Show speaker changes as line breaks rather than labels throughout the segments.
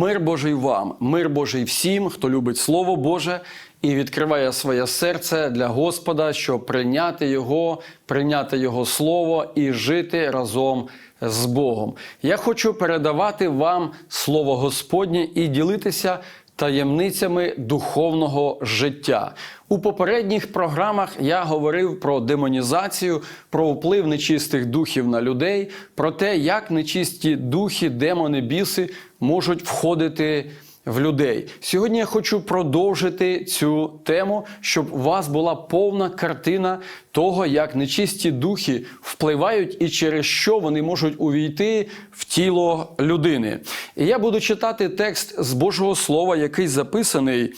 Мир Божий вам, мир Божий всім, хто любить Слово Боже і відкриває своє серце для Господа, щоб прийняти Його, прийняти Його Слово і жити разом з Богом. Я хочу передавати вам Слово Господнє і ділитися таємницями духовного життя. У попередніх програмах я говорив про демонізацію, про вплив нечистих духів на людей, про те, як нечисті духи, демони, біси можуть входити в людей. Сьогодні я хочу продовжити цю тему, щоб у вас була повна картина того, як нечисті духи впливають і через що вони можуть увійти в тіло людини. І я буду читати текст з Божого Слова, який записаний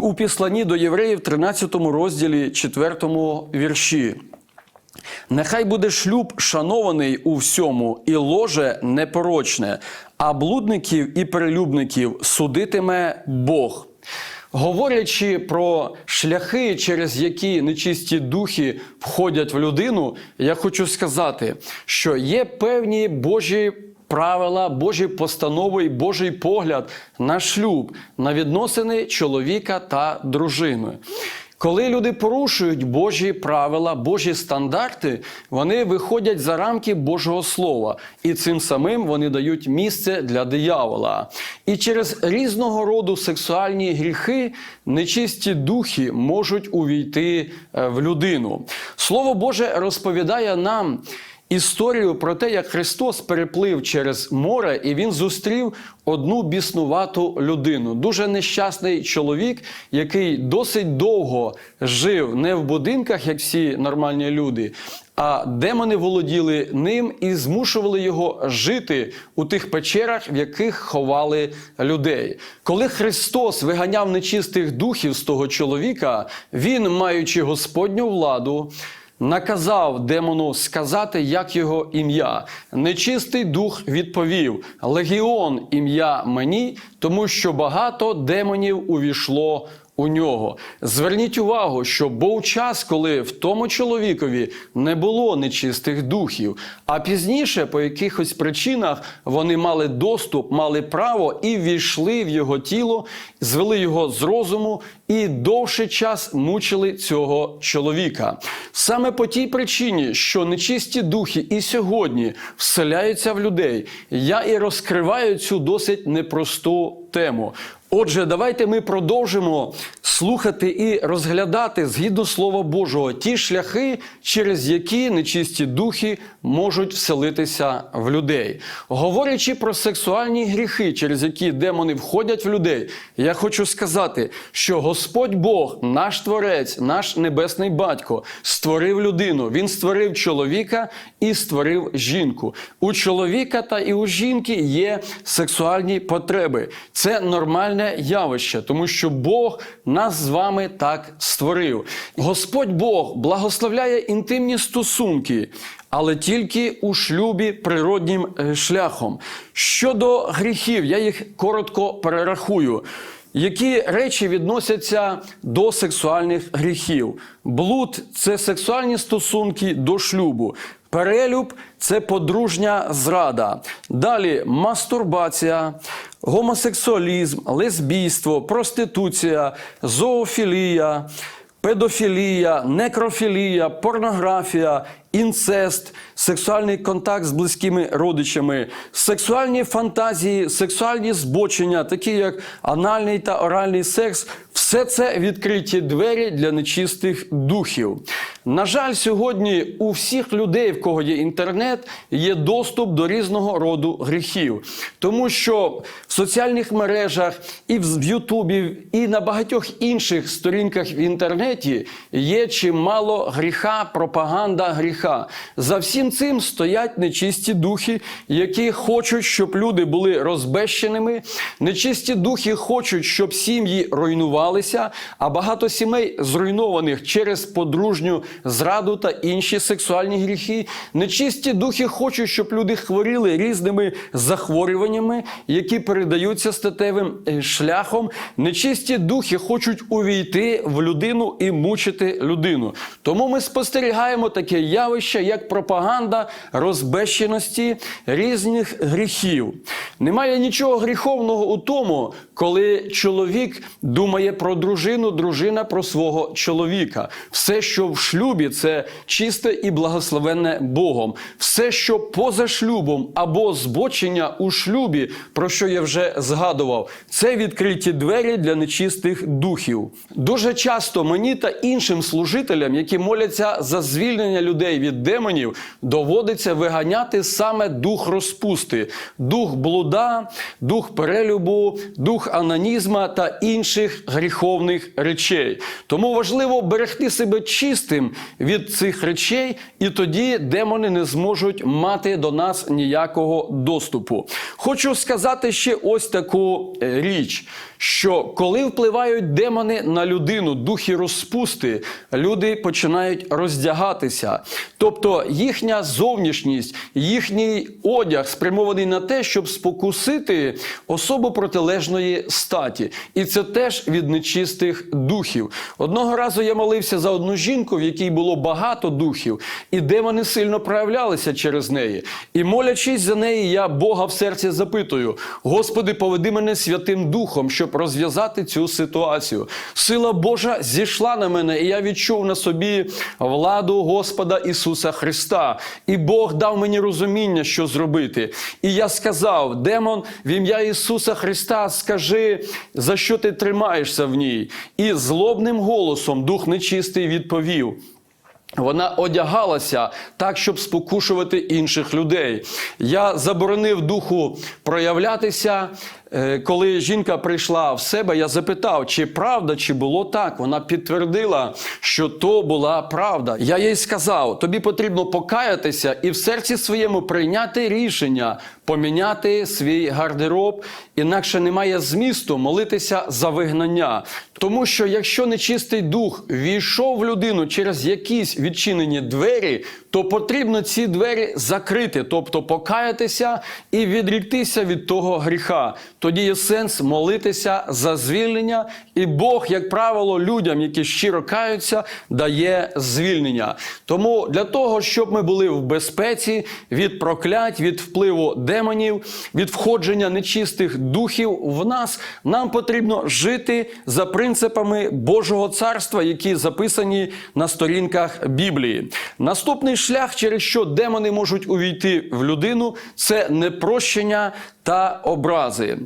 у післанні до євреїв, 13 розділі, 4 вірші. Нехай буде шлюб шанований у всьому, і ложе непорочне, а блудників і перелюбників судитиме Бог. Говорячи про шляхи, через які нечисті духи входять в людину, я хочу сказати, що є певні Божі правила, Божі постанови Божий погляд на шлюб, на відносини чоловіка та дружини. Коли люди порушують Божі правила, Божі стандарти, вони виходять за рамки Божого Слова, і цим самим вони дають місце для диявола. І через різного роду сексуальні гріхи нечисті духи можуть увійти е, в людину. Слово Боже розповідає нам. Історію про те, як Христос переплив через море, і він зустрів одну біснувату людину. Дуже нещасний чоловік, який досить довго жив не в будинках, як всі нормальні люди, а демони володіли ним і змушували його жити у тих печерах, в яких ховали людей. Коли Христос виганяв нечистих духів з того чоловіка, він, маючи Господню владу, наказав демону сказати, як його ім'я. Нечистий дух відповів: Легіон ім'я мені, тому що багато демонів увійшло. У нього зверніть увагу, що був час, коли в тому чоловікові не було нечистих духів, а пізніше, по якихось причинах, вони мали доступ, мали право і війшли в його тіло, звели його з розуму і довший час мучили цього чоловіка. Саме по тій причині, що нечисті духи і сьогодні вселяються в людей, я і розкриваю цю досить непросту тему. Отже, давайте ми продовжимо слухати і розглядати згідно Слова Божого ті шляхи, через які нечисті духи можуть вселитися в людей. Говорячи про сексуальні гріхи, через які демони входять в людей, я хочу сказати, що Господь Бог, наш Творець, наш Небесний Батько, створив людину. Він створив чоловіка і створив жінку. У чоловіка та і у жінки є сексуальні потреби. Це нормальне явище, тому що Бог нас з вами так створив. Господь Бог благословляє інтимні стосунки. Але тільки у шлюбі природнім е, шляхом. Щодо гріхів, я їх коротко перерахую. Які речі відносяться до сексуальних гріхів? Блуд це сексуальні стосунки до шлюбу. Перелюб це подружня зрада. Далі мастурбація, гомосексуалізм, лесбійство, проституція, зоофілія, педофілія, некрофілія, порнографія, інцест, сексуальний контакт з близькими родичами, сексуальні фантазії, сексуальні збочення, такі як анальний та оральний секс. Все це відкриті двері для нечистих духів. На жаль, сьогодні у всіх людей, в кого є інтернет, є доступ до різного роду гріхів, тому що в соціальних мережах і в Ютубі, і на багатьох інших сторінках в інтернеті є чимало гріха, пропаганда гріха. За всім цим стоять нечисті духи, які хочуть, щоб люди були розбещеними. Нечисті духи хочуть, щоб сім'ї руйнувалися, а багато сімей зруйнованих через подружню зраду та інші сексуальні гріхи. Нечисті духи хочуть, щоб люди хворіли різними захворюваннями, які передаються статевим е, шляхом. Нечисті духи хочуть увійти в людину і мучити людину. Тому ми спостерігаємо таке явище. як пропаганда розбещеності різних гріхів. Немає нічого гріховного у тому, коли чоловік думає про дружину, дружина про свого чоловіка. Все, що в шлюбі, це чисте і благословенне Богом. Все, що поза шлюбом або збочення у шлюбі, про що я вже згадував, це відкриті двері для нечистих духів. Дуже часто мені та іншим служителям, які моляться за звільнення людей від демонів, доводиться виганяти саме дух розпусти, дух блуда, дух перелюбу, дух анонізма та інших гріховних речей. Тому важливо берегти себе чистим від цих речей, і тоді демони не зможуть мати до нас ніякого доступу. Хочу сказати ще ось таку е, річ. Що коли впливають демони на людину, духи розпусти, люди починають роздягатися. Тобто їхня зовнішність, їхній одяг спрямований на те, щоб спокусити особу протилежної статі. І це теж від нечистих духів. Одного разу я молився за одну жінку, в якій було багато духів, і демони сильно проявлялися через неї. І молячись за неї, я Бога в серці запитую: Господи, поведи мене Святим Духом, щоб розв'язати цю ситуацію. Сила Божа зійшла на мене, і я відчув на собі владу Господа Ісуса Христа. І Бог дав мені розуміння, що зробити. І я сказав: Демон, в ім'я Ісуса Христа, скажи, за що ти тримаєшся в ній. І злобним голосом Дух Нечистий відповів. Вона одягалася так, щоб спокушувати інших людей. Я заборонив духу проявлятися. Е, Коли жінка прийшла в себе, я запитав, чи правда, чи було так. Вона підтвердила, що то була правда. Я їй сказав: тобі потрібно покаятися і в серці своєму прийняти рішення, поміняти свій гардероб, інакше немає змісту молитися за вигнання. Тому що якщо нечистий дух війшов в людину через якісь відчинені двері, то потрібно ці двері закрити, тобто покаятися і відріктися від того гріха. Тоді є сенс молитися за звільнення, і Бог, як правило, людям, які щиро каються, дає звільнення. Тому для того, щоб ми були в безпеці від проклять, від впливу демонів, від входження нечистих духів в нас, нам потрібно жити за принципами Божого царства, які записані на сторінках Біблії. Наступний шлях, через що демони можуть увійти в людину, це непрощення та образи.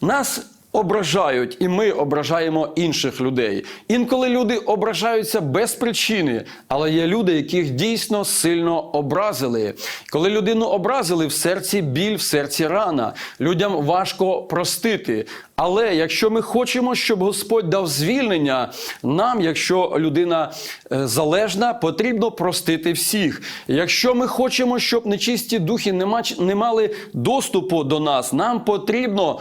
Нас ображають, і ми ображаємо інших людей. Інколи люди ображаються без причини, але є люди, яких дійсно сильно образили. Коли людину образили, в серці біль, в серці рана. Людям важко простити. Але якщо ми хочемо, щоб Господь дав звільнення, нам, якщо людина е, залежна, потрібно простити всіх. Якщо ми хочемо, щоб нечисті духи не мали доступу до нас, нам потрібно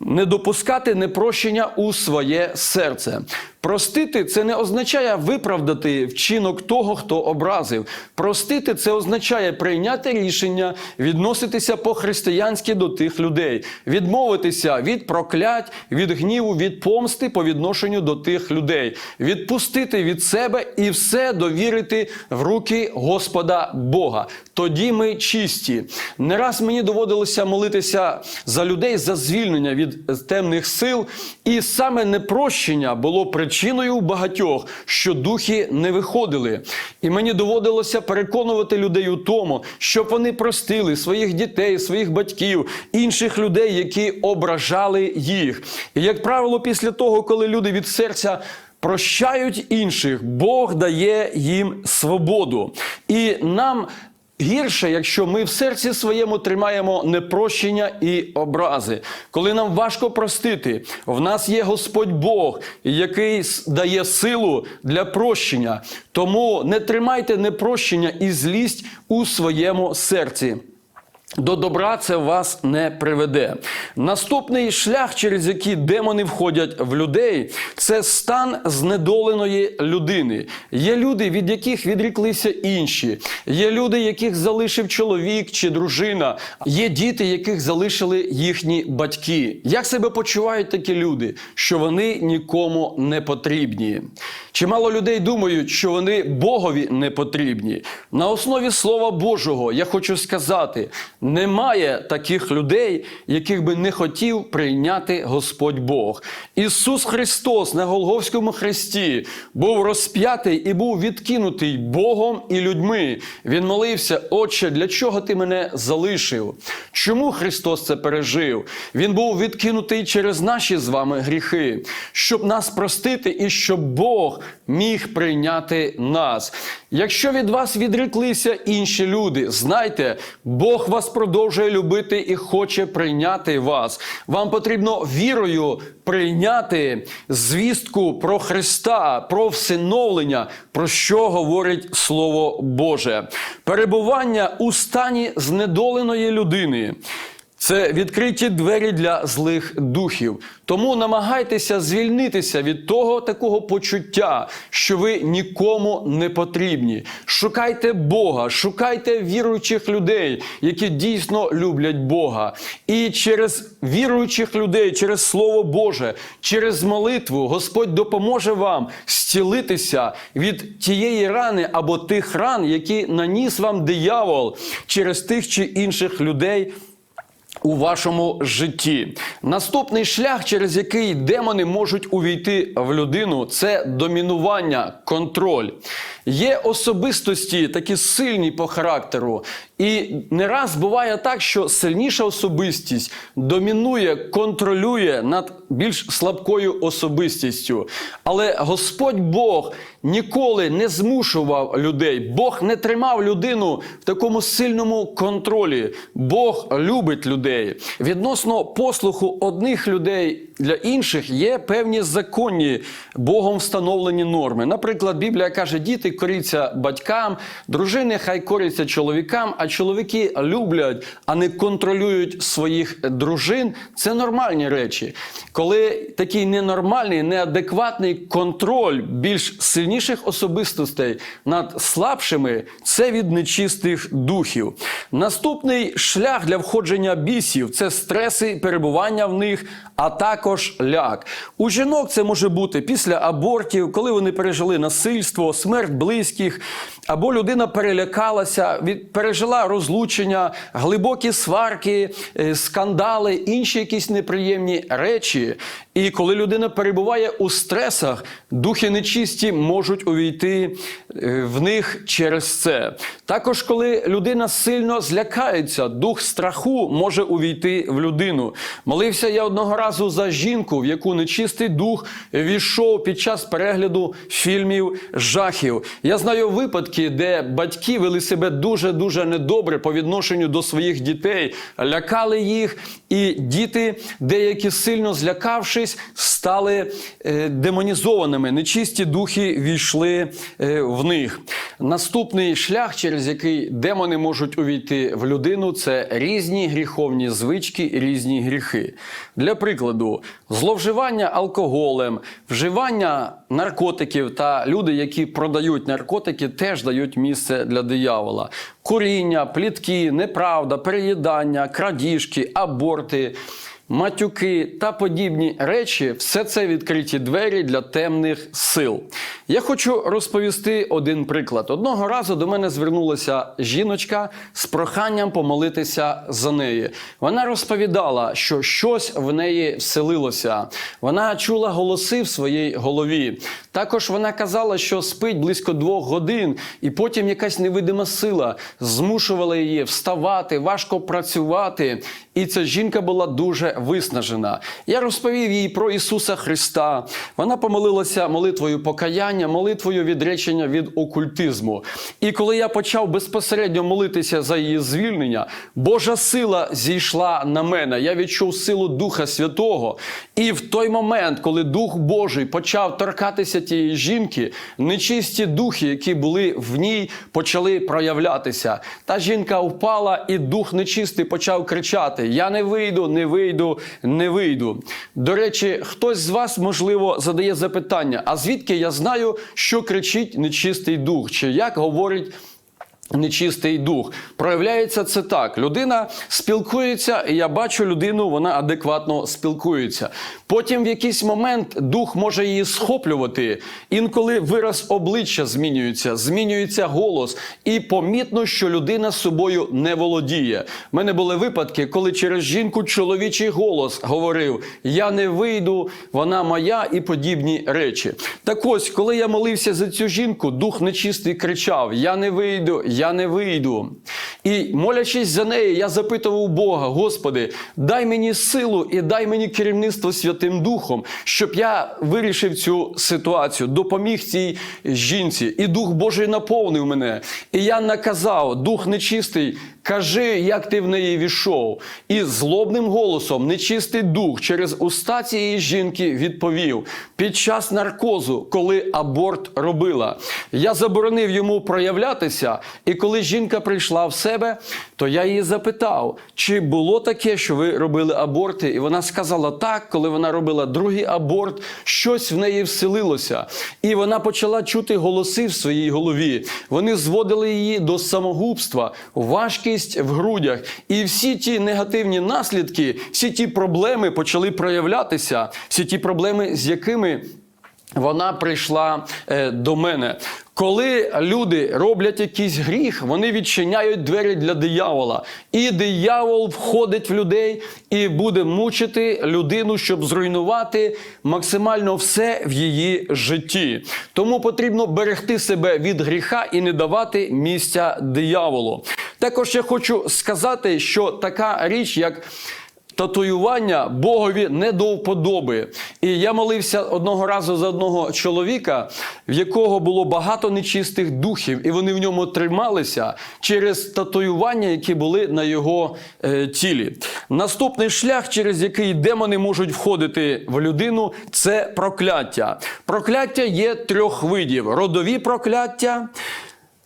не допускати непрощення у своє серце. Простити це не означає виправдати вчинок того, хто образив. Простити це означає прийняти рішення, відноситися по-християнськи до тих людей, відмовитися від проклять, від гніву, від помсти по відношенню до тих людей, відпустити від себе і все довірити в руки Господа Бога. Тоді ми чисті. Не раз мені доводилося молитися за людей за звільнення від темних сил, і саме непрощення було причиною у багатьох, що духи не виходили. І мені доводилося переконувати людей у тому, щоб вони простили своїх дітей, своїх батьків, інших людей, які ображали їх. І як правило, після того, коли люди від серця прощають інших, Бог дає їм свободу. І нам Гірше, якщо ми в серці своєму тримаємо непрощення і образи, коли нам важко простити, в нас є Господь Бог, який дає силу для прощення. Тому не тримайте непрощення і злість у своєму серці. До добра це вас не приведе. Наступний шлях, через який демони входять в людей, це стан знедоленої людини. Є люди, від яких відріклися інші. Є люди, яких залишив чоловік чи дружина. Є діти, яких залишили їхні батьки. Як себе почувають такі люди? Що вони нікому не потрібні. Чимало людей думають, що вони Богові не потрібні. На основі Слова Божого я хочу сказати: немає таких людей, яких би не хотів прийняти Господь Бог. Ісус Христос на Голговському хресті був розп'ятий і був відкинутий Богом і людьми. Він молився, Отче, для чого ти мене залишив? Чому Христос це пережив? Він був відкинутий через наші з вами гріхи, щоб нас простити і щоб Бог міг прийняти нас. Якщо від вас відреклися інші люди, знайте, Бог вас продовжує любити і хоче прийняти вас. Вам потрібно вірою прийняти звістку про Христа, про всиновлення, про що говорить Слово Боже. Перебування у стані знедоленої людини. Це відкриті двері для злих духів. Тому намагайтеся звільнитися від того такого почуття, що ви нікому не потрібні. Шукайте Бога, шукайте віруючих людей, які дійсно люблять Бога. І через віруючих людей, через Слово Боже, через молитву Господь допоможе вам зцілитися від тієї рани або тих ран, які наніс вам диявол через тих чи інших людей у вашому житті. Наступний шлях, через який демони можуть увійти в людину, це домінування, контроль. Є особистості такі сильні по характеру. І не раз буває так, що сильніша особистість домінує, контролює над більш слабкою особистістю. Але Господь Бог ніколи не змушував людей. Бог не тримав людину в такому сильному контролі. Бог любить людей. Відносно послуху одних людей для інших є певні законні Богом встановлені норми. Наприклад, Біблія каже, діти коріться батькам, дружини хай коряться чоловікам, а чоловіки люблять, а не контролюють своїх дружин. Це нормальні речі. Коли такий ненормальний, неадекватний контроль більш сильніших особистостей над слабшими, це від нечистих духів. Наступний шлях для входження бісів це стреси, перебування в них, а також ляк. У жінок це може бути після абортів, коли вони пережили насильство, смерть близьких, або людина перелякалася, від, пережила розлучення, глибокі сварки, е, скандали, інші якісь неприємні речі. І коли людина перебуває у стресах, духи нечисті можуть увійти е, в них через це. Також, коли людина сильно злякається, дух страху може увійти в людину. Молився я одного разу за жінку, в яку нечистий дух війшов під час перегляду фільмів жахів. Я знаю випадки, де батьки вели себе дуже дуже недобре по відношенню до своїх дітей, лякали їх, і діти, деякі сильно злякавшись, стали е, демонізованими. Нечисті духи війшли е, в них. Наступний шлях, через який демони можуть увійти в людину, це різні гріховні звички, різні гріхи. Для прикладу, зловживання алкоголем, вживання наркотиків та люди, які продають наркотики, теж дають місце для диявола. Куріння, плітки, неправда, переїдання, крадіжки, аборти. Матюки та подібні речі все це відкриті двері для темних сил. Я хочу розповісти один приклад. Одного разу до мене звернулася жіночка з проханням помолитися за неї. Вона розповідала, що щось в неї вселилося. Вона чула голоси в своїй голові. Також вона казала, що спить близько двох годин, і потім якась невидима сила змушувала її вставати, важко працювати. І ця жінка була дуже виснажена. Я розповів їй про Ісуса Христа. Вона помолилася молитвою покаяння, молитвою відречення від окультизму. І коли я почав безпосередньо молитися за її звільнення, Божа сила зійшла на мене. Я відчув силу Духа Святого. І в той момент, коли Дух Божий почав торкатися тієї жінки, нечисті духи, які були в ній, почали проявлятися. Та жінка впала, і дух нечистий почав кричати: Я не вийду, не вийду, не вийду. До речі, хтось з вас, можливо, задає запитання: а звідки я знаю, що кричить нечистий дух? Чи як говорить Нечистий дух проявляється це так. Людина спілкується, і я бачу людину, вона адекватно спілкується. Потім в якийсь момент дух може її схоплювати. Інколи вираз обличчя змінюється, змінюється голос, і помітно, що людина собою не володіє. У мене були випадки, коли через жінку чоловічий голос говорив: Я не вийду, вона моя і подібні речі. Так ось, коли я молився за цю жінку, дух нечистий кричав: Я не вийду я не вийду. І молячись за неї, я запитував Бога: Господи, дай мені силу і дай мені керівництво Святим Духом, щоб я вирішив цю ситуацію, допоміг цій жінці. І Дух Божий наповнив мене. І я наказав, Дух нечистий. Кажи, як ти в неї війшов. І злобним голосом нечистий дух через уста цієї жінки відповів під час наркозу, коли аборт робила. Я заборонив йому проявлятися, і коли жінка прийшла в себе, то я її запитав, чи було таке, що ви робили аборти? І вона сказала так, коли вона робила другий аборт, щось в неї вселилося. І вона почала чути голоси в своїй голові. Вони зводили її до самогубства, важкість в грудях. І всі ті негативні наслідки, всі ті проблеми почали проявлятися, всі ті проблеми, з якими вона прийшла е, до мене. Коли люди роблять якийсь гріх, вони відчиняють двері для диявола. І диявол входить в людей і буде мучити людину, щоб зруйнувати максимально все в її житті. Тому потрібно берегти себе від гріха і не давати місця дияволу. Також я хочу сказати, що така річ, як татуювання Богові не до вподоби. І я молився одного разу за одного чоловіка, в якого було багато нечистих духів, і вони в ньому трималися через татуювання, які були на його е, тілі. Наступний шлях, через який демони можуть входити в людину, це прокляття. Прокляття є трьох видів: родові прокляття.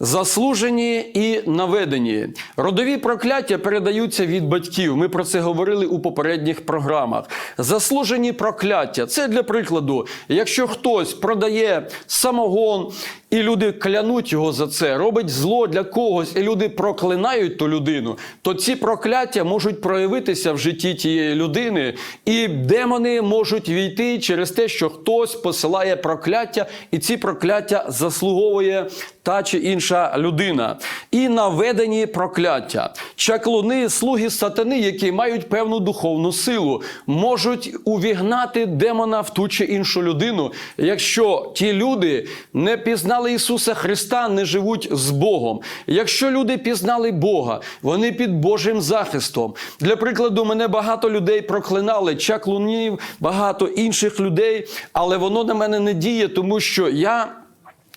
Заслужені і наведені. Родові прокляття передаються від батьків. Ми про це говорили у попередніх програмах. Заслужені прокляття це для прикладу, якщо хтось продає самогон, і люди клянуть його за це, робить зло для когось, і люди проклинають ту людину, то ці прокляття можуть проявитися в житті тієї людини, і демони можуть війти через те, що хтось посилає прокляття, і ці прокляття заслуговує та чи інша людина. І наведені прокляття. Чаклуни, слуги сатани, які мають певну духовну силу, можуть увігнати демона в ту чи іншу людину, якщо ті люди не пізнали Ісуса Христа, не живуть з Богом. Якщо люди пізнали Бога, вони під Божим захистом. Для прикладу, мене багато людей проклинали, чаклунів, багато інших людей, але воно на мене не діє, тому що я.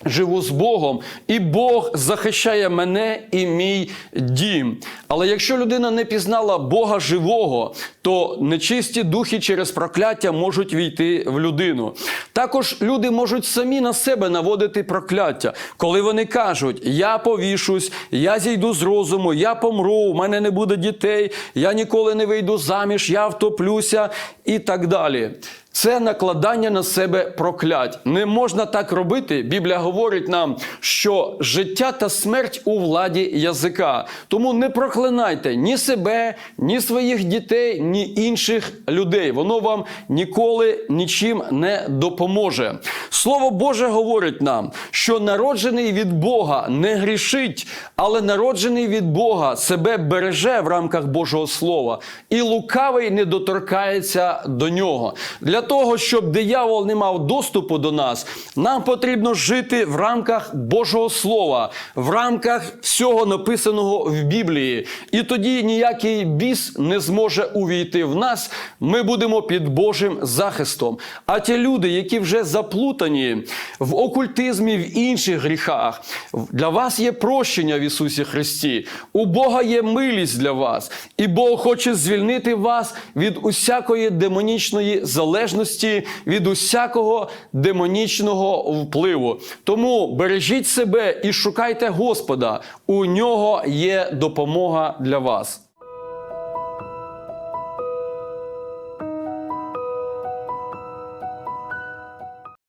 Живу з Богом, і Бог захищає мене і мій дім. Але якщо людина не пізнала Бога живого, то нечисті духи через прокляття можуть війти в людину. Також люди можуть самі на себе наводити прокляття, коли вони кажуть: Я повішусь, я зійду з розуму, я помру, у мене не буде дітей, я ніколи не вийду заміж, я втоплюся і так далі. Це накладання на себе проклять. Не можна так робити. Біблія говорить нам, що життя та смерть у владі язика. Тому не проклинайте ні себе, ні своїх дітей, ні інших людей. Воно вам ніколи нічим не допоможе. Слово Боже говорить нам, що народжений від Бога не грішить, але народжений від Бога себе береже в рамках Божого Слова, і лукавий не доторкається до нього. Для того, щоб диявол не мав доступу до нас, нам потрібно жити в рамках Божого Слова, в рамках всього написаного в Біблії. І тоді ніякий біс не зможе увійти в нас. Ми будемо під Божим захистом. А ті люди, які вже заплутані в окультизмі, в інших гріхах, для вас є прощення в Ісусі Христі. У Бога є милість для вас, і Бог хоче звільнити вас від усякої демонічної залежності, від усякого демонічного впливу. Тому бережіть себе і шукайте Господа. У нього є допомога для вас.